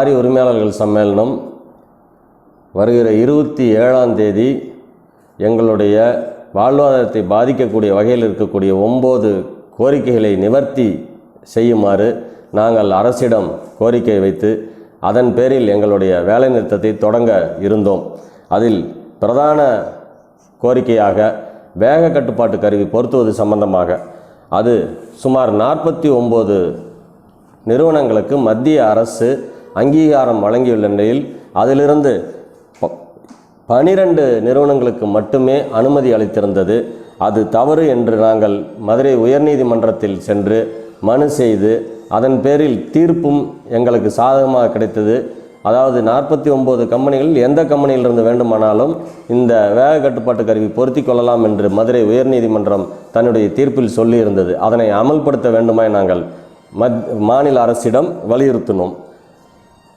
Lorry உரிமையாளர்கள் சம்மேளனம் வருகிற இருபத்தி ஏழாம் தேதி எங்களுடைய வாழ்வாதாரத்தை பாதிக்கக்கூடிய வகையில் இருக்கக்கூடிய ஒம்பது கோரிக்கைகளை நிவர்த்தி செய்யுமாறு நாங்கள் அரசிடம் கோரிக்கை வைத்து அதன் பேரில் எங்களுடைய வேலைநிறுத்தத்தை தொடங்க இருந்தோம். அதில் பிரதான கோரிக்கையாக வேக கட்டுப்பாட்டு கருவி பொருத்துவது சம்பந்தமாக அது சுமார் நாற்பத்தி ஒம்பது நிறுவனங்களுக்கு மத்திய அரசு அங்கீகாரம் வழங்கியுள்ள நிலையில் அதிலிருந்து பனிரெண்டு நிறுவனங்களுக்கு மட்டுமே அனுமதி அளித்திருந்தது. அது தவறு என்று நாங்கள் மதுரை உயர்நீதிமன்றத்தில் சென்று மனு செய்து அதன் பேரில் தீர்ப்பும் எங்களுக்கு சாதகமாக கிடைத்தது. அதாவது நாற்பத்தி ஒம்பது கம்பெனிகளில் எந்த கம்பெனியிலிருந்து வேண்டுமானாலும் இந்த வேக கட்டுப்பாட்டு கருவி பொருத்தி கொள்ளலாம் என்று மதுரை உயர்நீதிமன்றம் தன்னுடைய தீர்ப்பில் சொல்லியிருந்தது. அதனை அமல்படுத்த வேண்டுமாய் நாங்கள் மத் மாநில அரசிடம் வலியுறுத்தினோம்.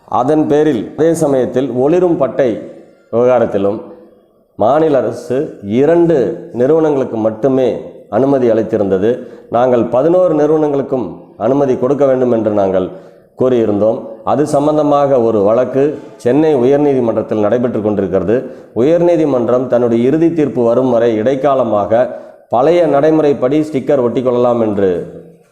அதன் பேரில் அதே சமயத்தில் ஒளிரும் பட்டை விவகாரத்திலும் மாநில அரசு இரண்டு நிறுவனங்களுக்கு மட்டுமே அனுமதி அளித்திருந்தது. நாங்கள் பதினோரு நிறுவனங்களுக்கும் அனுமதி கொடுக்க வேண்டும் என்று நாங்கள் கூறியிருந்தோம். அது சம்பந்தமாக ஒரு வழக்கு சென்னை உயர்நீதிமன்றத்தில் நடைபெற்று கொண்டிருக்கிறது. உயர்நீதிமன்றம் தன்னுடைய இறுதி தீர்ப்பு வரும் வரை இடைக்காலமாக பழைய நடைமுறைப்படி ஸ்டிக்கர் ஒட்டிக்கொள்ளலாம் என்று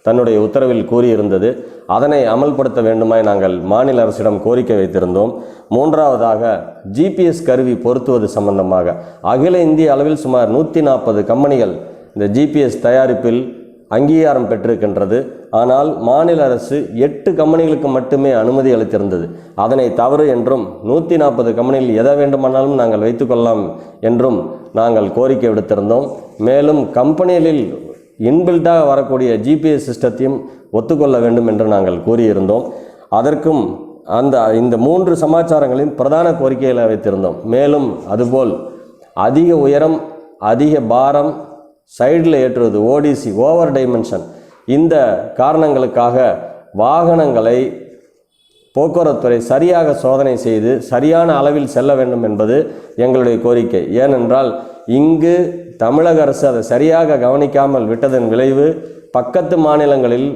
தன்னுடைய உத்தரவில் கூறியிருந்தது. அதனை அமல்படுத்த வேண்டுமாய் நாங்கள் மாநில அரசிடம் கோரிக்கை வைத்திருந்தோம். மூன்றாவதாக ஜிபிஎஸ் கருவி பொருத்துவது சம்பந்தமாக அகில இந்திய அளவில் சுமார் நூற்றி நாற்பது கம்பெனிகள் இந்த ஜிபிஎஸ் தயாரிப்பில் அங்கீகாரம் பெற்றிருக்கின்றது. ஆனால் மாநில அரசு எட்டு கம்பெனிகளுக்கு மட்டுமே அனுமதி அளித்திருந்தது. அதனை தவறு என்றும் நூற்றி நாற்பது கம்பெனியில் எதை வேண்டுமானாலும் நாங்கள் வைத்துக்கொள்ளலாம் என்றும் நாங்கள் கோரிக்கை விடுத்திருந்தோம். மேலும் கம்பெனிகளில் இன்பில்ட்டாக வரக்கூடிய ஜிபிஎஸ் சிஸ்டத்தையும் ஒத்துக்கொள்ள வேண்டும் என்று நாங்கள் கூறியிருந்தோம். அதற்கும் அந்த இந்த மூன்று சமாச்சாரங்களையும் பிரதான கோரிக்கைகளை வைத்திருந்தோம். மேலும் அதுபோல் அதிக உயரம் அதிக பாரம் சைடில் ஏற்றுவது ஓடிசி ஓவர் டைமென்ஷன் இந்த காரணங்களுக்காக வாகனங்களை போக்குவரத்துறை சரியாக சோதனை செய்து சரியான அளவில் செல்ல வேண்டும் என்பது எங்களுடைய கோரிக்கை. ஏனென்றால் இங்கு தமிழக அரசு அதை சரியாக கவனிக்காமல் விட்டதன் விளைவு பக்கத்து மாநிலங்களில்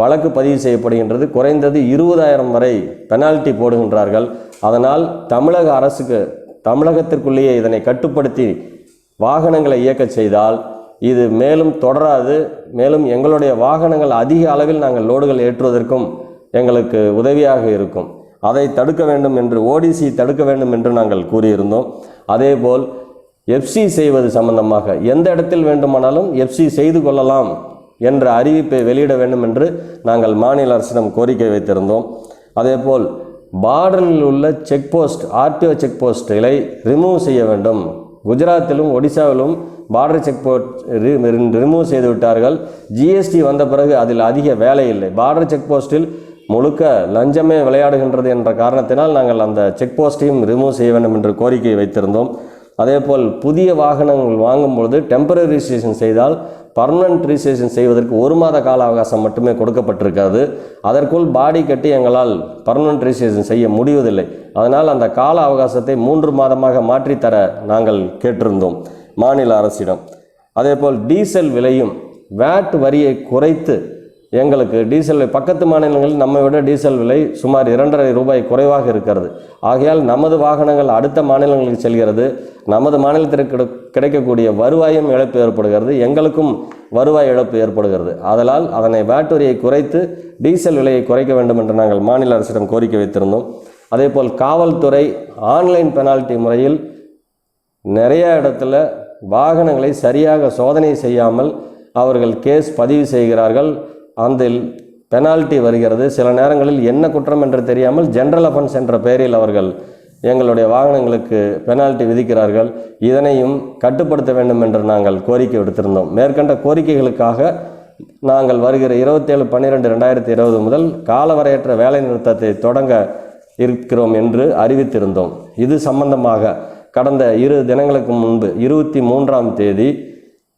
வழக்கு பதிவு செய்யப்படுகின்றது. குறைந்தது இருபதாயிரம் வரை பெனால்ட்டி போடுகின்றார்கள். அதனால் தமிழக அரசுக்கு தமிழகத்திற்குள்ளேயே இதனை கட்டுப்படுத்தி வாகனங்களை இயக்கச் செய்தால் இது மேலும் தொடராது. மேலும் எங்களுடைய வாகனங்கள் அதிக அளவில் நாங்கள் லோடுகள் ஏற்றுவதற்கும் எங்களுக்கு உதவியாக இருக்கும். அதை தடுக்க வேண்டும் என்று ஓடிசி தடுக்க வேண்டும் என்று நாங்கள் கூறியிருந்தோம். அதேபோல் எஃப்சி செய்வது சம்பந்தமாக எந்த இடத்தில் வேண்டுமானாலும் எஃப்சி செய்து கொள்ளலாம் என்ற அறிவிப்பை வெளியிட வேண்டும் என்று நாங்கள் மாநில அரசிடம் கோரிக்கை வைத்திருந்தோம். அதேபோல் பார்டரில் உள்ள செக் போஸ்ட் ஆர்டிஓ செக் போஸ்ட்களை ரிமூவ் செய்ய வேண்டும். குஜராத்திலும் ஒடிசாவிலும் பார்டர் செக் போஸ்ட் ரிமூவ் செய்து விட்டார்கள். ஜிஎஸ்டி வந்த பிறகு அதில் அதிக வேலை இல்லை. பார்டர் செக் போஸ்ட்டில் முழுக்க லஞ்சமே விளையாடுகின்றது என்ற காரணத்தினால் நாங்கள் அந்த செக் போஸ்ட்டையும் ரிமூவ் செய்ய வேண்டும் என்று கோரிக்கை வைத்திருந்தோம். அதே போல் புதிய வாகனங்கள் வாங்கும் பொழுது டெம்பரரி ரிஜிஸ்ட்ரேஷன் செய்தால் பர்மனன்ட் ரிஜிஸ்ட்ரேஷன் செய்வதற்கு ஒரு மாத கால அவகாசம் மட்டுமே கொடுக்கப்பட்டிருக்கிறது. அதற்குள் பாடி கட்டி எங்களால் பர்மனன்ட் ரிஜிஸ்ட்ரேஷன் செய்ய முடிவதில்லை. அதனால் அந்த கால அவகாசத்தை மூன்று மாதமாக மாற்றித்தர நாங்கள் கேட்டிருந்தோம் மாநில அரசிடம். அதேபோல் டீசல் விலையும் வேட் வரியை குறைத்து எங்களுக்கு டீசல் விலை- பக்கத்து மாநிலங்களில் நம்மை விட டீசல் விலை சுமார் இரண்டரை ரூபாய் குறைவாக இருக்கிறது. ஆகையால் நமது வாகனங்கள் அடுத்த மாநிலங்களுக்கு செல்கிறது. நமது மாநிலத்திற்கு கிடைக்கக்கூடிய வருவாயும் இழப்பு ஏற்படுகிறது. எங்களுக்கும் வருவாய் இழப்பு ஏற்படுகிறது. அதனால் அதனை வேட் வரியை குறைத்து டீசல் விலையை குறைக்க வேண்டும் என்று நாங்கள் மாநில அரசிடம் கோரிக்கை வைத்திருந்தோம். அதேபோல் காவல்துறை ஆன்லைன் பெனால்ட்டி முறையில் நிறைய இடத்துல வாகனங்களை சரியாக சோதனை செய்யாமல் அவர்கள் கேஸ் பதிவு செய்கிறார்கள். அதில் பெனால்ட்டி வருகிறது. சில நேரங்களில் என்ன குற்றம் என்று தெரியாமல் ஜென்ரல் அஃபன்ஸ் என்ற பெயரில் அவர்கள் எங்களுடைய வாகனங்களுக்கு பெனால்ட்டி விதிக்கிறார்கள். இதனையும் கட்டுப்படுத்த வேண்டும் என்று நாங்கள் கோரிக்கை விடுத்திருந்தோம். மேற்கண்ட கோரிக்கைகளுக்காக நாங்கள் வருகிற இருபத்தேழு பன்னிரெண்டு ரெண்டாயிரத்தி இருபது முதல் காலவரையற்ற வேலை நிறுத்தத்தை தொடங்க இருக்கிறோம் என்று அறிவித்திருந்தோம். இது சம்பந்தமாக கடந்த இரு தினங்களுக்கு முன்பு இருபத்தி மூன்றாம் தேதி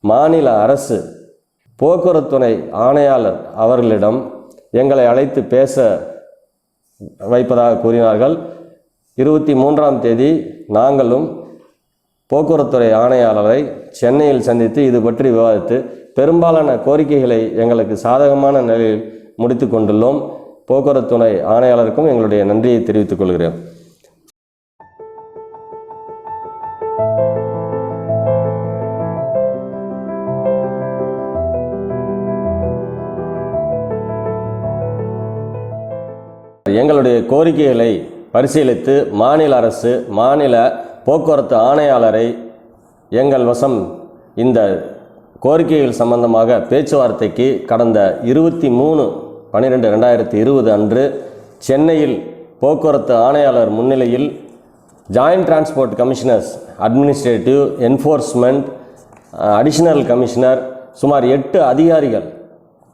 மாநில அரசு போக்குவரத்துணை ஆணையாளர் அவர்களிடம் எங்களை அழைத்து பேச வைப்பதாக கூறினார்கள். இருபத்தி மூன்றாம் தேதி நாங்களும் போக்குவரத்துறை ஆணையாளரை சென்னையில் சந்தித்து இது பற்றி விவாதித்து பெரும்பாலான கோரிக்கைகளை எங்களுக்கு சாதகமான நிலையில் முடித்து கொண்டுள்ளோம். போக்குவரத்து ஆணையாளருக்கும் எங்களுடைய நன்றியை தெரிவித்துக் கொள்கிறேன். கோரிக்கைகளை பரிசீலித்து மாநில அரசு மாநில போக்குவரத்து ஆணையாளரை எங்கள் வசம் இந்த கோரிக்கைகள் சம்பந்தமாக பேச்சுவார்த்தைக்கு கடந்த இருபத்தி மூணு பன்னிரெண்டு ரெண்டாயிரத்தி இருபது அன்று சென்னையில் போக்குவரத்து ஆணையாளர் முன்னிலையில் joint transport commissioners administrative enforcement additional commissioner சுமார் எட்டு அதிகாரிகள்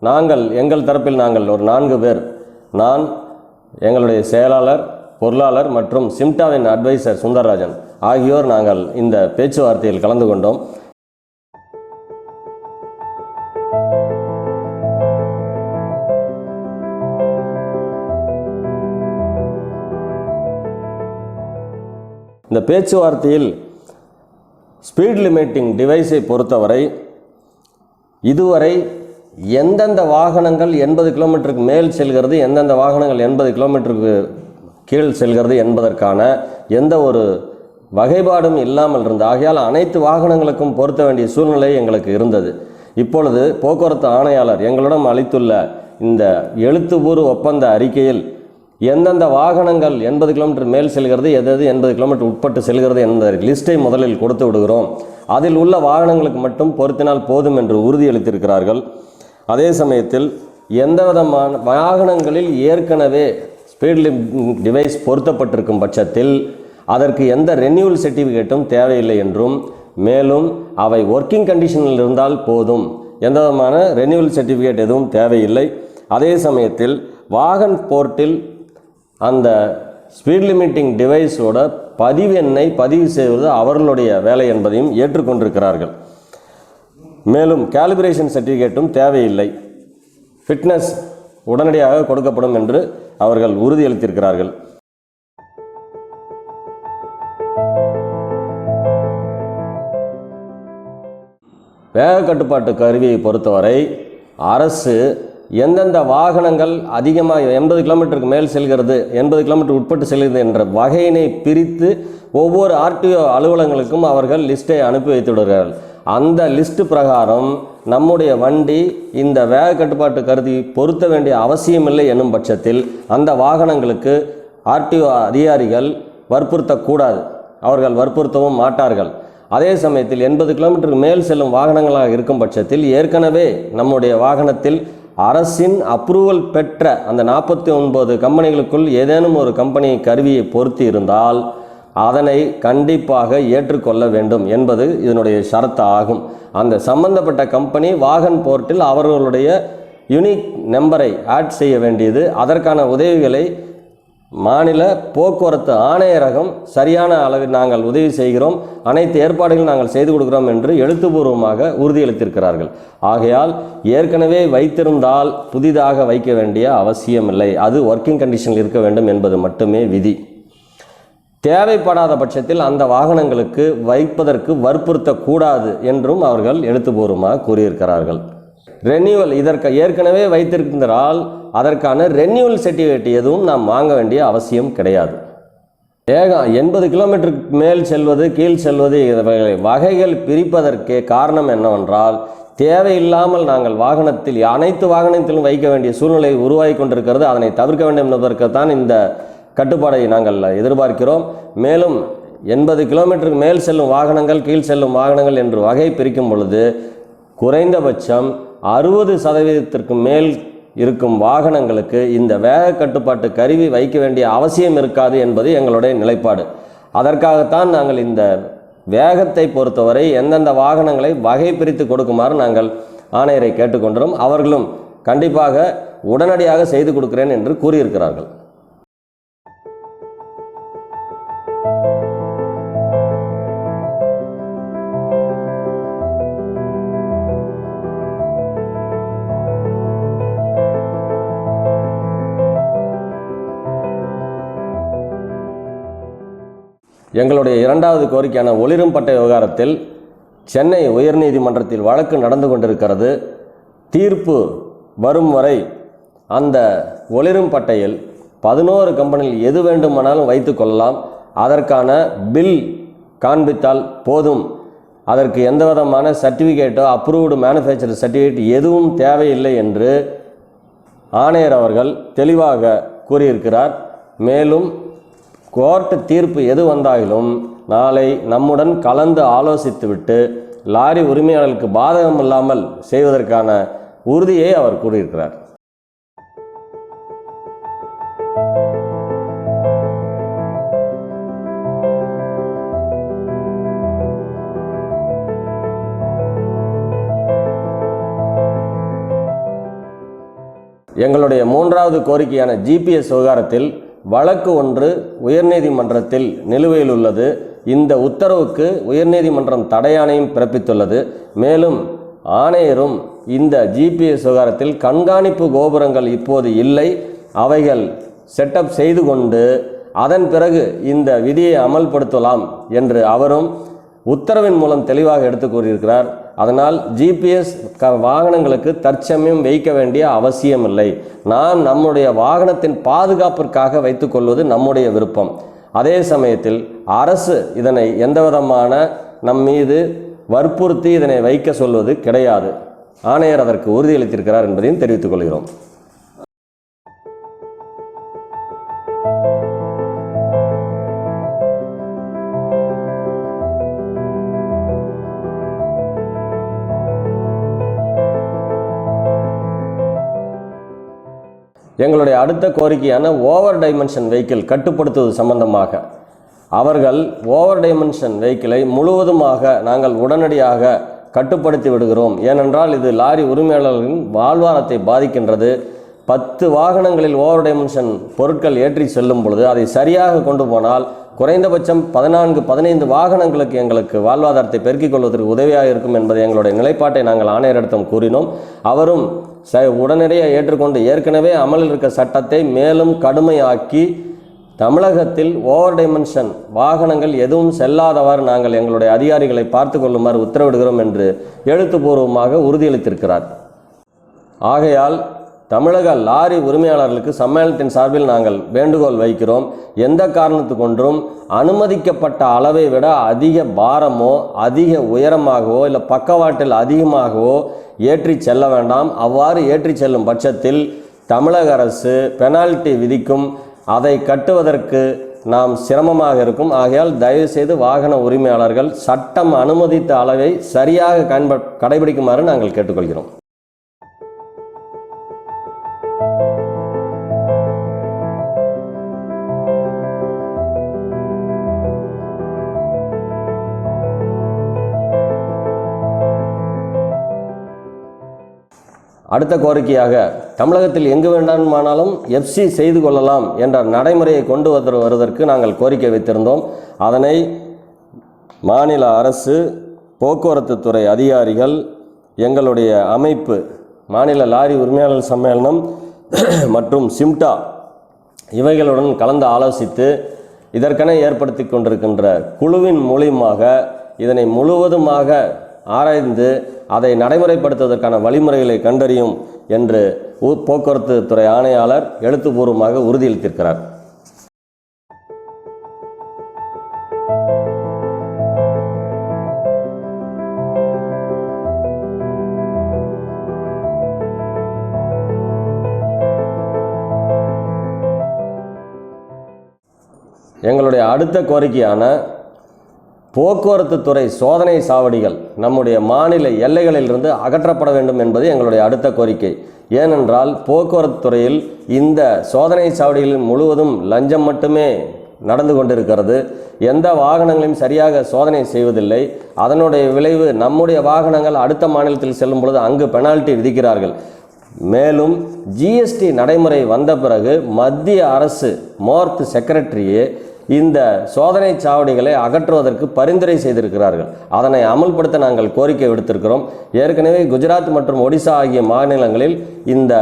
நாங்கள் எங்கள் தரப்பில் நாங்கள் ஒரு நான்கு பேர். நான் எங்களுடைய செயலாளர் பொருளாளர் மற்றும் சிம்டாவின் அட்வைசர் சுந்தரராஜன் ஆகியோர் நாங்கள் இந்த பேச்சுவார்த்தையில் கலந்து கொண்டோம். இந்த பேச்சுவார்த்தையில் ஸ்பீட் லிமிட்டிங் டிவைஸை பொறுத்தவரை இதுவரை எந்தெந்த வாகனங்கள் எண்பது கிலோமீட்டருக்கு மேல் செல்கிறது எந்தெந்த வாகனங்கள் எண்பது கிலோமீட்டருக்கு கீழ் செல்கிறது என்பதற்கான எந்த ஒரு வகைப்பாடும் இல்லாமல் இருந்தது. ஆகையால் அனைத்து வாகனங்களுக்கும் பொருத்த வேண்டிய சூழ்நிலை எங்களுக்கு இருந்தது. இப்பொழுது போக்குவரத்து ஆணையாளர் எங்களிடம் அளித்துள்ள இந்த எழுத்துப்பூர்வ ஒப்பந்த அறிக்கையில் எந்தெந்த வாகனங்கள் எண்பது கிலோமீட்டர் மேல் செல்கிறது எது எண்பது கிலோமீட்டர் உட்பட்டு செல்கிறது என்ற லிஸ்ட்டை முதலில் கொடுத்து விடுகிறோம். அதில் உள்ள வாகனங்களுக்கு மட்டும் பொருத்தினால் போதும் என்று உறுதியளித்திருக்கிறார்கள். அதே சமயத்தில் எந்த விதமான வாகனங்களில் ஏற்கனவே ஸ்பீட் லிமிட் டிவைஸ் பொருத்தப்பட்டிருக்கும் பட்சத்தில் அதற்கு எந்த ரெனியூவல் சர்டிஃபிகேட்டும் தேவையில்லை என்றும் மேலும் அவை ஒர்க்கிங் கண்டிஷனில் இருந்தால் போதும். எந்த விதமான ரெனியூவல் சர்டிஃபிகேட் எதுவும் தேவையில்லை. அதே சமயத்தில் வாகன் போர்ட்டில் அந்த ஸ்பீட் லிமிட்டிங் டிவைஸோட பதிவு எண்ணை பதிவு செய்வது அவர்களுடைய வேலை என்பதையும் ஏற்றுக்கொண்டிருக்கிறார்கள். மேலும் கேலிபிரேஷன் சர்டிஃபிகேட்டும் தேவையில்லை. ஃபிட்னஸ் உடனடியாக கொடுக்கப்படும் என்று அவர்கள் உறுதியளித்திருக்கிறார்கள். வேக கட்டுப்பாட்டு கருவியை பொறுத்தவரை அரசு எந்தெந்த வாகனங்கள் அதிகமாக எண்பது கிலோமீட்டருக்கு மேல் செல்கிறது எண்பது கிலோமீட்டர் உட்பட்டு செல்கிறது என்ற வகையினை பிரித்து ஒவ்வொரு ஆர்டிஓ அலுவலகங்களுக்கும் அவர்கள் லிஸ்ட்டை அனுப்பி வைத்து விடுகிறார்கள். அந்த லிஸ்ட் பிரகாரம் நம்முடைய வண்டி இந்த வேக கட்டுப்பாட்டு கருதி பொருத்த வேண்டிய அவசியமில்லை என்னும் பட்சத்தில் அந்த வாகனங்களுக்கு ஆர்டிஓ அதிகாரிகள் வற்புறுத்தக்கூடாது. அவர்கள் வற்புறுத்தவும் மாட்டார்கள். அதே சமயத்தில் எண்பது கிலோமீட்டருக்கு மேல் செல்லும் வாகனங்களாக இருக்கும் பட்சத்தில் ஏற்கனவே நம்முடைய வாகனத்தில் அரசின் அப்ரூவல் பெற்ற அந்த நாற்பத்தி ஒன்பது கம்பெனிகளுக்குள் ஏதேனும் ஒரு கம்பெனி கருவியை பொருத்தி இருந்தால் அதனை கண்டிப்பாக ஏற்றுக்கொள்ள வேண்டும் என்பது இதனுடைய ஷரத்து ஆகும் அந்த சம்பந்தப்பட்ட கம்பெனி வாகன் போர்ட்டில் அவர்களுடைய யூனிக் நம்பரை ஆட் செய்ய வேண்டியது. அதற்கான உதவிகளை மாநில போக்குவரத்து ஆணையரகம் சரியான அளவில் நாங்கள் உதவி செய்கிறோம். அனைத்து ஏற்பாடுகளும் நாங்கள் செய்து கொடுக்கிறோம் என்று எழுத்துப்பூர்வமாக உறுதியளித்திருக்கிறார்கள். ஆகையால் ஏற்கனவே வைத்திருந்தால் புதிதாக வைக்க வேண்டிய அவசியமில்லை. அது ஒர்க்கிங் கண்டிஷனில் இருக்க வேண்டும் என்பது மட்டுமே விதி. தேவைப்படாத பட்சத்தில் அந்த வாகனங்களுக்கு வைப்பதற்கு வற்புறுத்தக்கூடாது என்றும் அவர்கள் எழுத்துப்பூர்வமாக கூறியிருக்கிறார்கள். ரெனியூவல் இதற்கு ஏற்கனவே வைத்திருந்தால் அதற்கான ரெனியூவல் சர்டிஃபிகேட் எதுவும் நாம் வாங்க வேண்டிய அவசியம் கிடையாது. வேகம் எண்பது கிலோமீட்டருக்கு மேல் செல்வது கீழ் செல்வது இவைகளை வகைகள் பிரிப்பதற்கே காரணம் என்னவென்றால் தேவையில்லாமல் நாங்கள் வாகனத்தில் அனைத்து வாகனத்திலும் வைக்க வேண்டிய சூழ்நிலை உருவாகி கொண்டிருக்கிறது. அதனை தவிர்க்க வேண்டும் என்பதற்குத்தான் இந்த கட்டுப்பாடை நாங்கள் எதிர்பார்க்கிறோம். மேலும் எண்பது கிலோமீட்டருக்கு மேல் செல்லும் வாகனங்கள் கீழ் செல்லும் வாகனங்கள் என்று வகை பிரிக்கும் பொழுது குறைந்தபட்சம் அறுபது சதவீதத்திற்கு மேல் இருக்கும் வாகனங்களுக்கு இந்த வேக கட்டுப்பாட்டு கருவி வைக்க வேண்டிய அவசியம் இருக்காது என்பது எங்களுடைய நிலைப்பாடு. அதற்காகத்தான் நாங்கள் இந்த வேகத்தை பொறுத்தவரை எந்தெந்த வாகனங்களை வகை பிரித்து கொடுக்குமாறு நாங்கள் ஆணையரை கேட்டுக்கொண்டோம். அவர்களும் கண்டிப்பாக உடனடியாக செய்து கொடுக்கிறேன் என்று கூறியிருக்கிறார்கள். எங்களுடைய இரண்டாவது கோரிக்கையான ஒளிரும் பட்டை விவகாரத்தில் சென்னை உயர்நீதிமன்றத்தில் வழக்கு நடந்து கொண்டிருக்கிறது. தீர்ப்பு வரும் வரை அந்த ஒளிரும் பட்டையில் பதினோரு கம்பெனியில் எது வேண்டுமானாலும் வைத்து கொள்ளலாம். அதற்கான பில் காண்பித்தால் போதும். அதற்கு எந்த விதமான சர்டிஃபிகேட்டோ அப்ரூவ்டு மேனுஃபேக்சர் சர்டிஃபிகேட் எதுவும் தேவையில்லை என்று ஆணையர் அவர்கள் தெளிவாக கூறியிருக்கிறார். மேலும் கோர்ட் தீர்ப்பு எது வந்தாலும் நாளை நம்முடன் கலந்து ஆலோசித்துவிட்டு லாரி உரிமையாளர்களுக்கு பாதகம் இல்லாமல் செய்வதற்கான உறுதியை அவர் கூறியிருக்கிறார். எங்களுடைய மூன்றாவது கோரிக்கையான ஜிபிஎஸ் விவகாரத்தில் வழக்கு ஒன்று உயர்நீதிமன்றத்தில் நிலுவையில் உள்ளது. இந்த உத்தரவுக்கு உயர்நீதிமன்றம் தடையாணையும் பிறப்பித்துள்ளது. மேலும் ஆணையரும் இந்த ஜிபிஎஸ் விவகாரத்தில் கண்காணிப்பு கோபுரங்கள் இப்போது இல்லை. அவைகள் செட்டப் செய்து கொண்டு அதன் பிறகு இந்த விதியை அமல்படுத்தலாம் என்று அவரும் உத்தரவின் மூலம் தெளிவாக எடுத்து கூறியிருக்கிறார். அதனால் ஜிபிஎஸ் க வாகனங்களுக்கு தற்சமயம் வைக்க வேண்டிய அவசியமில்லை. நாம் நம்முடைய வாகனத்தின் பாதுகாப்பிற்காக வைத்துக்கொள்வது நம்முடைய விருப்பம். அதே சமயத்தில் அரசு இதனை எந்த விதமான நம் மீது வற்புறுத்தி இதனை வைக்க சொல்வது கிடையாது. ஆணையர் அதற்கு உறுதியளித்திருக்கிறார் என்பதையும் தெரிவித்துக் கொள்கிறோம். அடுத்த கோரிக்கையான ஓவர் டைமென்ஷன் வெஹிக்கிள் கட்டுப்படுத்துவது சம்பந்தமாக. அவர்கள் ஓவர் டைமென்ஷன் வெஹிக்கிளை முழுவதுமாக நாங்கள் உடனடியாக கட்டுப்படுத்தி விடுகிறோம். ஏனென்றால் இது லாரி உரிமையாளர்களின் வாழ்வாரத்தை பாதிக்கின்றது. பத்து வாகனங்களில் ஓவர் டைமென்ஷன் பொருட்கள் ஏற்றி செல்லும் பொழுது அதை சரியாக கொண்டு போனால் குறைந்தபட்சம் பதினான்கு பதினைந்து வாகனங்களுக்கு எங்களுக்கு வாழ்வாதாரத்தை பெருக்கிக் கொள்வதற்கு உதவியாக இருக்கும் என்பதை எங்களுடைய நிலைப்பாட்டை நாங்கள் ஆணையரிடத்தம் கூறினோம். அவரும் ச உடனடியாக ஏற்றுக்கொண்டு ஏற்கனவே அமலில் இருக்க சட்டத்தை மேலும் கடுமையாக்கி தமிழகத்தில் ஓவர் டைமென்ஷன் வாகனங்கள் எதுவும் செல்லாதவாறு நாங்கள் எங்களுடைய அதிகாரிகளை பார்த்து கொள்ளுமாறு உத்தரவிடுகிறோம் என்று எழுத்துப்பூர்வமாக உறுதியளித்திருக்கிறார். ஆகையால் தமிழக லாரி உரிமையாளர்களுக்கு சம்மேளனத்தின் சார்பில் நாங்கள் வேண்டுகோள் வைக்கிறோம். எந்த காரணத்து கொன்றும் அனுமதிக்கப்பட்ட அளவை விட அதிக பாரமோ அதிக உயரமாகவோ இல்லை பக்கவாட்டில் அதிகமாகவோ ஏற்றி செல்ல வேண்டாம். அவ்வாறு ஏற்றி செல்லும் பட்சத்தில் தமிழக அரசு பெனால்டி விதிக்கும். அதை கட்டுவதற்கு நாம் சிரமமாக இருக்கும். ஆகையால் தயவுசெய்து வாகன உரிமையாளர்கள் சட்டம் அனுமதித்த அளவை சரியாக கண்ப கடைபிடிக்குமாறு நாங்கள் கேட்டுக்கொள்கிறோம். அடுத்த கோரிக்கையாக தமிழகத்தில் எங்கு வேண்டுமானாலும் எஃப்சி செய்து கொள்ளலாம் என்ற நடைமுறையை கொண்டு வந்து வருவதற்கு நாங்கள் கோரிக்கை வைத்திருந்தோம். அதனை மாநில அரசு போக்குவரத்து துறை அதிகாரிகள் எங்களுடைய அமைப்பு மாநில லாரி உரிமையாளர் சம்மேளனம் மற்றும் சிம்டா இவைகளுடன் கலந்து ஆலோசித்து இதற்கென ஏற்படுத்தி கொண்டிருக்கின்ற குழுவின் மூலியமாக இதனை முழுவதுமாக ஆராய்ந்து அதை நடைமுறைப்படுத்துவதற்கான வழிமுறைகளை கண்டறியும் என்று ஊ- போக்குவரத்து துறை ஆணையாளர் எழுத்துப்பூர்வமாக உறுதியளித்திருக்கிறார். எங்களுடைய அடுத்த கோரிக்கையான போக்குவரத்து துறை சோதனை சாவடிகள் நம்முடைய மாநில எல்லைகளிலிருந்து அகற்றப்பட வேண்டும் என்பது எங்களுடைய அடுத்த கோரிக்கை. ஏனென்றால் போக்குவரத்து துறையில் இந்த சோதனை சாவடிகளில் முழுவதும் லஞ்சம் மட்டுமே நடந்து கொண்டிருக்கிறது. எந்த வாகனங்களையும் சரியாக சோதனை செய்வதில்லை. அதனுடைய விளைவு நம்முடைய வாகனங்கள் அடுத்த மாநிலத்தில் செல்லும் பொழுது அங்கு பெனால்டி விதிக்கிறார்கள். மேலும் ஜிஎஸ்டி நடைமுறை வந்த பிறகு மத்திய அரசு மோர்த் செக்ரட்டரியே இந்த சோதனை சாவடிகளை அகற்றுவதற்கு பரிந்துரை செய்திருக்கிறார்கள். அதனை அமல்படுத்த நாங்கள் கோரிக்கை விடுத்திருக்கிறோம். ஏற்கனவே குஜராத் மற்றும் ஒடிசா ஆகிய மாநிலங்களில் இந்த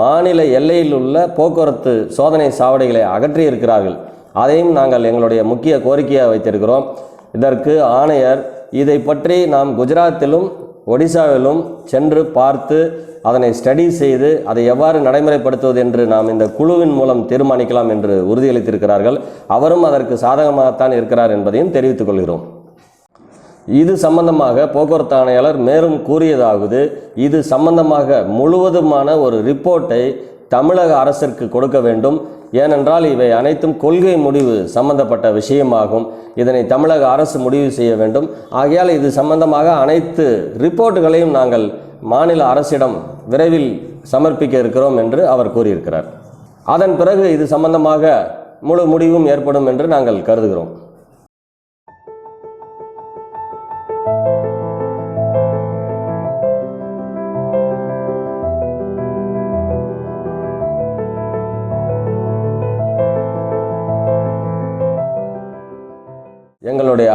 மாநில எல்லையில் உள்ள போக்குவரத்து சோதனை சாவடிகளை அகற்றி இருக்கிறார்கள் அதையும் நாங்கள் எங்களுடைய முக்கிய கோரிக்கையாக வைத்திருக்கிறோம். இதற்கு ஆணையர் இதை பற்றி நாம் குஜராத்திலும் ஒடிசாவிலும் சென்று பார்த்து அதனை ஸ்டடி செய்து அதை எவ்வாறு நடைமுறைப்படுத்துவது என்று நாம் இந்த குழுவின் மூலம் தீர்மானிக்கலாம் என்று உறுதியளித்திருக்கிறார்கள். அவரும் அதற்கு சாதகமாகத்தான் இருக்கிறார் என்பதையும் தெரிவித்துக் கொள்கிறோம். இது சம்பந்தமாக போக்குவரத்து ஆணையாளர் மேலும் கூறியதாவது இது சம்பந்தமாக முழுவதுமான ஒரு ரிப்போர்ட்டை தமிழக அரசிற்கு கொடுக்க வேண்டும். ஏனென்றால் இவை அனைத்தும் கொள்கை முடிவு சம்பந்தப்பட்ட விஷயமாகும். இதனை தமிழக அரசு முடிவு செய்ய வேண்டும். ஆகையால் இது சம்பந்தமாக அனைத்து ரிப்போர்ட்டுகளையும் நாங்கள் மாநில அரசிடம் விரைவில் சமர்ப்பிக்க இருக்கிறோம் என்று அவர் கூறியிருக்கிறார். அதன் பிறகு இது சம்பந்தமாக முழு முடிவும் ஏற்படும் என்று நாங்கள் கருதுகிறோம்.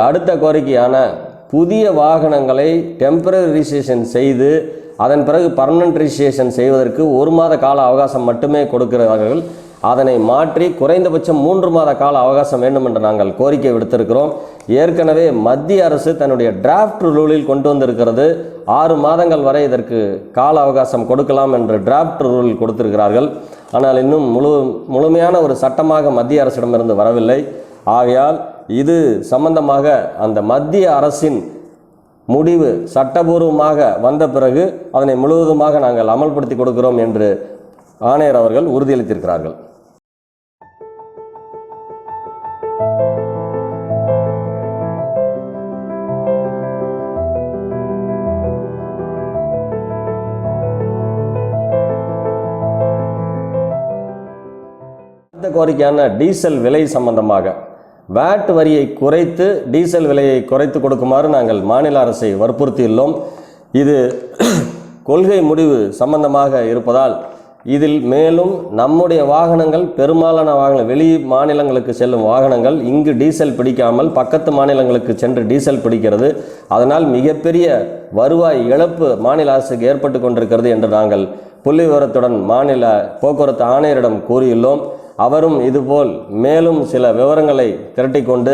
அடுத்த கோரிக்கையான புதிய வாகனங்களை டெம்பரரி ரிஜிஸ்ட்ரேஷன் செய்து அதன் பிறகு பர்மனன்ட் ரிஜிஸ்ட்ரேஷன் செய்வதற்கு ஒரு மாத கால அவகாசம் மட்டுமே கொடுக்கிறார்கள். அதனை மாற்றி குறைந்தபட்சம் மூன்று மாத கால அவகாசம் வேண்டும் என்று நாங்கள் கோரிக்கை விடுத்திருக்கிறோம். ஏற்கனவே மத்திய அரசு தன்னுடைய டிராஃப்ட் ரூலில் கொண்டு வந்திருக்கிறது. ஆறு மாதங்கள் வரை இதற்கு கால அவகாசம் கொடுக்கலாம் என்று டிராஃப்ட் ரூல் கொடுத்திருக்கிறார்கள். ஆனால் இன்னும் முழு முழுமையான ஒரு சட்டமாக மத்திய அரசிடமிருந்து வரவில்லை. ஆகையால் இது சம்பந்தமாக அந்த மத்திய அரசின் முடிவு சட்டபூர்வமாக வந்த பிறகு அதனை முழுவதுமாக நாங்கள் அமல்படுத்தி கொடுக்கிறோம் என்று ஆணையர் அவர்கள் உறுதியளித்திருக்கிறார்கள். அடுத்த கோரிக்கையான டீசல் விலை சம்பந்தமாக வேட் வரியை குறைத்து டீசல் விலையை குறைத்து கொடுக்குமாறு நாங்கள் மாநில அரசை வற்புறுத்தியுள்ளோம். இது கொள்கை முடிவு சம்பந்தமாக இருப்பதால் இதில் மேலும் நம்முடைய வாகனங்கள் பெரும்பாலான வாகனங்கள் வெளி மாநிலங்களுக்கு செல்லும் வாகனங்கள் இங்கு டீசல் பிடிக்காமல் பக்கத்து மாநிலங்களுக்கு சென்று டீசல் பிடிக்கிறது. அதனால் மிகப்பெரிய வருவாய் இழப்பு மாநில அரசுக்கு ஏற்பட்டு கொண்டிருக்கிறது என்று நாங்கள் புள்ளி விவரத்துடன் மாநில போக்குவரத்து ஆணையரிடம் கூறியுள்ளோம். அவரும் இதுபோல் மேலும் சில விவரங்களை திரட்டிக்கொண்டு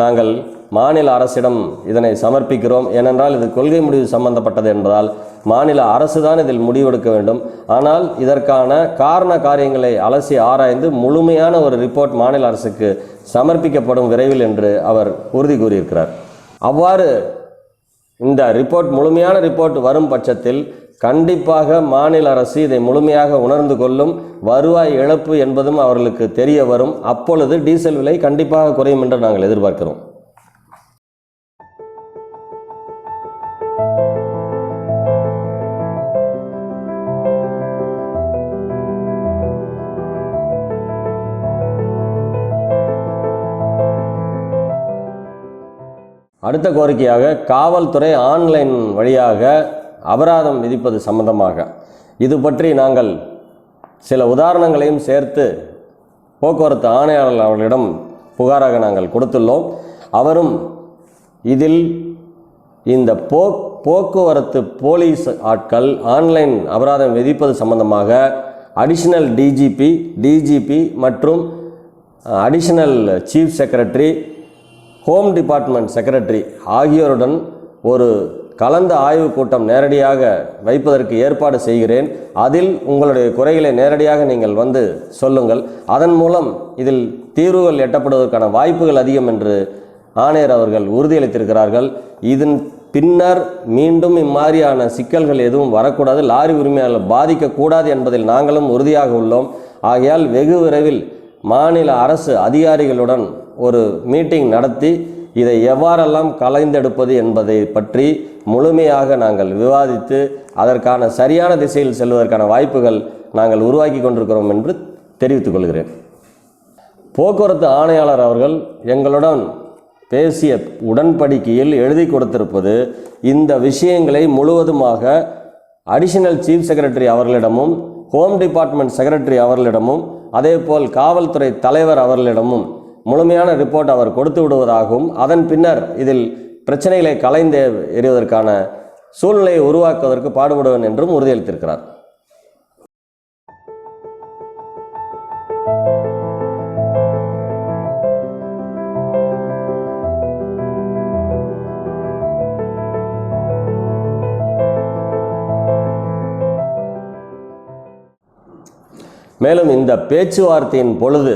நாங்கள் மாநில அரசிடம் இதனை சமர்ப்பிக்கிறோம். ஏனென்றால் இது கொள்கை முடிவு சம்பந்தப்பட்டது என்பதால் மாநில அரசு தான் இதில் முடிவெடுக்க வேண்டும். ஆனால் இதற்கான காரண காரியங்களை அலசி ஆராய்ந்து முழுமையான ஒரு ரிப்போர்ட் மாநில அரசுக்கு சமர்ப்பிக்கப்படும் விரைவில் என்று அவர் உறுதி கூறியிருக்கிறார். அவ்வாறு இந்த ரிப்போர்ட் முழுமையான ரிப்போர்ட் வரும் பட்சத்தில் கண்டிப்பாக மாநில அரசு இதை முழுமையாக உணர்ந்து கொள்ளும் வருவாய் இழப்பு என்பதும் அவர்களுக்கு தெரிய வரும். அப்பொழுது டீசல் விலை கண்டிப்பாக குறையும் என்று நாங்கள் எதிர்பார்க்கிறோம். அடுத்த கோரிக்கையாக காவல்துறை ஆன்லைன் வழியாக அபராதம் விதிப்பது சம்பந்தமாக. இது பற்றி நாங்கள் சில உதாரணங்களையும் சேர்த்து போக்குவரத்து ஆணையாளர் அவர்களிடம் புகாராக நாங்கள் கொடுத்துள்ளோம். அவரும் இதில் இந்த போ போக்குவரத்து போலீஸ் ஆட்கள் ஆன்லைன் அபராதம் விதிப்பது சம்பந்தமாக அடிஷனல் டிஜிபி டிஜிபி மற்றும் additional chief secretary home department secretary ஆகியோருடன் ஒரு கலந்த ஆய்வுக் கூட்டம் நேரடியாக வைப்பதற்கு ஏற்பாடு செய்கிறேன். அதில் உங்களுடைய குறைகளை நேரடியாக நீங்கள் வந்து சொல்லுங்கள். அதன் மூலம் இதில் தீர்வுகள் எட்டப்படுவதற்கான வாய்ப்புகள் அதிகம் என்று ஆணையர் அவர்கள் உறுதியளித்திருக்கிறார்கள். இதன் பின்னர் மீண்டும் இம்மாதிரியான சிக்கல்கள் எதுவும் வரக்கூடாது. லாரி உரிமையாளர் பாதிக்கக்கூடாது என்பதில் நாங்களும் உறுதியாக உள்ளோம். ஆகையால் வெகு விரைவில் மாநில அரசு அதிகாரிகளுடன் ஒரு மீட்டிங் நடத்தி இதை எவ்வாறெல்லாம் கலைந்தெடுப்பது என்பதை பற்றி முழுமையாக நாங்கள் விவாதித்து அதற்கான சரியான திசையில் செல்வதற்கான வாய்ப்புகள் நாங்கள் உருவாக்கி கொண்டிருக்கிறோம் என்று தெரிவித்துக் கொள்கிறேன். போக்குவரத்து ஆணையாளர் அவர்கள் எங்களுடன் பேசிய உடன்படிக்கையில் எழுதி கொடுத்திருப்பது இந்த விஷயங்களை முழுவதுமாக அடிஷனல் சீஃப் செக்ரட்டரி அவர்களிடமும் ஹோம் டிபார்ட்மெண்ட் செக்ரட்டரி அவர்களிடமும் அதேபோல் காவல்துறை தலைவர் அவர்களிடமும் முழுமையான ரிப்போர்ட் அவர் கொடுத்து விடுவதாகவும் அதன் பின்னர் இதில் பிரச்சனைகளை கலைந்து எறிவதற்கான சூழ்நிலையை உருவாக்குவதற்கு பாடுபடுவேன் என்றும் உறுதியளித்திருக்கிறார். மேலும் இந்த பேச்சுவார்த்தையின் பொழுது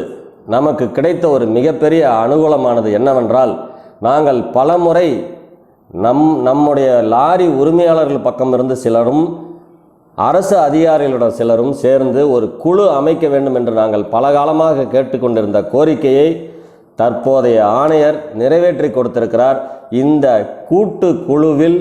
நமக்கு கிடைத்த ஒரு மிகப்பெரிய அனுகூலமானது என்னவென்றால் நாங்கள் பலமுறை நம் நம்முடைய லாரி உரிமையாளர்கள் பக்கம் இருந்து சிலரும் அரசு அதிகாரிகளுடன் சிலரும் சேர்ந்து ஒரு குழு அமைக்க வேண்டும் என்று நாங்கள் பல காலமாக கேட்டுக்கொண்டிருந்த கோரிக்கையை தற்போதைய ஆணையர் நிறைவேற்றி கொடுத்திருக்கிறார். இந்த கூட்டு குழுவில்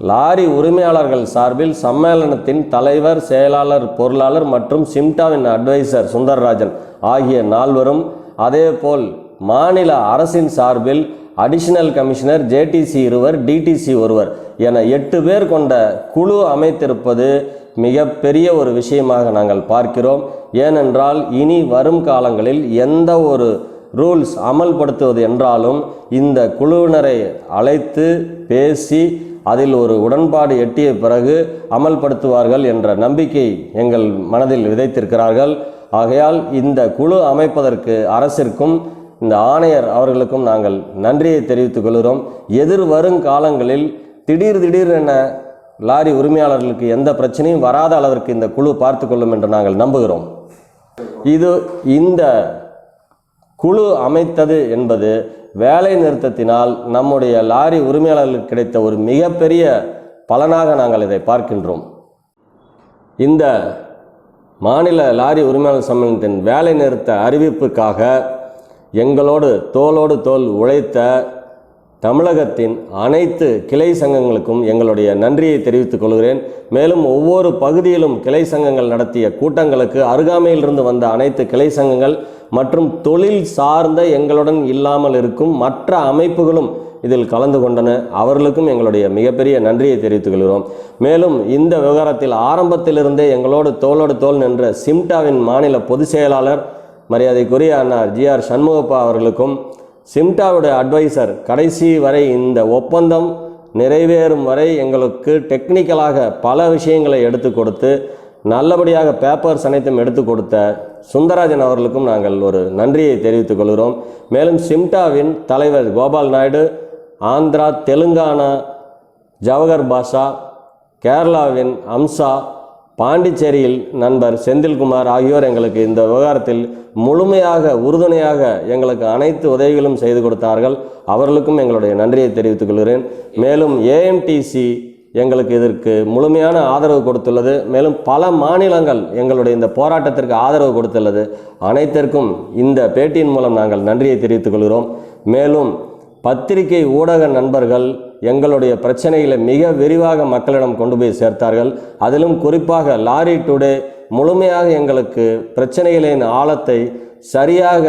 லாரி உரிமையாளர்கள் சார்பில் சம்மேளனத்தின் தலைவர் செயலாளர் பொருளாளர் மற்றும் சிம்டாவின் அட்வைசர் சுந்தரராஜன் ஆகிய நால்வரும் அதேபோல் மாநில அரசின் சார்பில் அடிஷனல் கமிஷனர் ஜேடிசி இருவர் டிடிசி ஒருவர் என எட்டு பேர் கொண்ட குழு அமைத்திருப்பது மிகப்பெரிய ஒரு விஷயமாக நாங்கள் பார்க்கிறோம். ஏனென்றால் இனி வரும் காலங்களில் எந்த ஒரு ரூல்ஸ் அமல்படுத்துவது என்றாலும் இந்த குழுவினரை அழைத்து பேசி அதில் ஒரு உடன்பாடு எட்டிய பிறகு அமல்படுத்துவார்கள் என்ற நம்பிக்கை எங்கள் மனதில் விதைத்திருக்கிறார்கள். ஆகையால் இந்த குழு அமைப்பதற்கு அரசிற்கும் இந்த ஆணையர் அவர்களுக்கும் நாங்கள் நன்றியை தெரிவித்துக் கொள்கிறோம். எதிர் வரும் காலங்களில் திடீர் திடீர் என லாரி உரிமையாளர்களுக்கு எந்த பிரச்சனையும் வராத அளவிற்கு இந்த குழு பார்த்துக்கொள்ளும் என்று நாங்கள் நம்புகிறோம். இது இந்த குழு அமைத்தது என்பது வேலை நிறுத்தத்தினால் நம்முடைய லாரி உரிமையாளர்களுக்கு கிடைத்த ஒரு மிகப்பெரிய பலனாக நாங்கள் இதை பார்க்கின்றோம். இந்த மாநில லாரி உரிமையாளர் சம்மேளனத்தின் வேலை நிறுத்த அறிவிப்புக்காக எங்களோடு தோளோடு தோல் உழைத்த தமிழகத்தின் அனைத்து கிளை சங்கங்களுக்கும் எங்களுடைய நன்றியை தெரிவித்துக் கொள்கிறேன். மேலும் ஒவ்வொரு பகுதியிலும் கிளை சங்கங்கள் நடத்திய கூட்டங்களுக்கு அருகாமையிலிருந்து வந்த அனைத்து கிளை சங்கங்கள் மற்றும் தொழில் சார்ந்த எங்களுடன் இல்லாமல் இருக்கும் மற்ற அமைப்புகளும் இதில் கலந்து கொண்டன. அவர்களுக்கும் எங்களுடைய மிகப்பெரிய நன்றியை தெரிவித்துக் கொள்கிறோம். மேலும் இந்த விவகாரத்தில் ஆரம்பத்திலிருந்தே எங்களோடு தோளோடு தோல் நின்ற சிம்டாவின் மாநில பொதுச் செயலாளர் மரியாதைக்குரிய அண்ணார் ஜி ஆர் சண்முகப்பா அவர்களுக்கும் சிம்டாவுடைய அட்வைசர் கடைசி வரை இந்த ஒப்பந்தம் நிறைவேறும் வரை எங்களுக்கு டெக்னிக்கலாக பல விஷயங்களை எடுத்து கொடுத்து நல்லபடியாக பேப்பர்ஸ் அனைத்தும் எடுத்து கொடுத்த சுந்தரராஜன் அவர்களுக்கும் நாங்கள் ஒரு நன்றியை தெரிவித்துக் கொள்கிறோம். மேலும் சிம்டாவின் தலைவர் கோபால் நாயுடு ஆந்திரா தெலுங்கானா ஜவஹர் பாஷா கேரளாவின் அம்சா பாண்டிச்சேரியில் நண்பர் செந்தில்குமார் ஆகியோர் எங்களுக்கு இந்த விவகாரத்தில் முழுமையாக உறுதுணையாக எங்களுக்கு அனைத்து உதவிகளும் செய்து கொடுத்தார்கள். அவர்களுக்கும் எங்களுடைய நன்றியை தெரிவித்துக் கொள்கிறேன். மேலும் ஏஎம்டிசி எங்களுக்கு இதற்கு முழுமையான ஆதரவு கொடுத்துள்ளது. மேலும் பல மாநிலங்கள் எங்களுடைய இந்த போராட்டத்திற்கு ஆதரவு கொடுத்துள்ளது. அனைத்திற்கும் இந்த பேட்டியின் மூலம் நாங்கள் நன்றியை தெரிவித்துக் கொள்கிறோம். மேலும் பத்திரிகை ஊடக நண்பர்கள் எங்களுடைய பிரச்சனைகளை மிக விரிவாக மக்களிடம் கொண்டு போய் சேர்த்தார்கள். அதிலும் குறிப்பாக லாரி டுடே முழுமையாக எங்களுக்கு பிரச்சனைகளின் ஆழத்தை சரியாக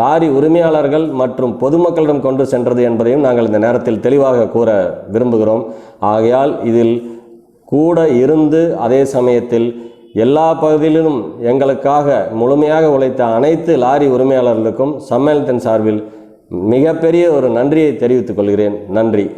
லாரி உரிமையாளர்கள் மற்றும் பொதுமக்களிடம் கொண்டு சென்றது என்பதையும் நாங்கள் இந்த நேரத்தில் தெளிவாக கூற விரும்புகிறோம். ஆகையால் இதில் கூட இருந்து அதே சமயத்தில் எல்லா பகுதியிலும் எங்களுக்காக முழுமையாக உழைத்த அனைத்து லாரி உரிமையாளர்களுக்கும் சம்மேளனத்தின் சார்பில் மிகப்பெரிய ஒரு நன்றியை தெரிவித்துக் கொள்கிறேன். நன்றி.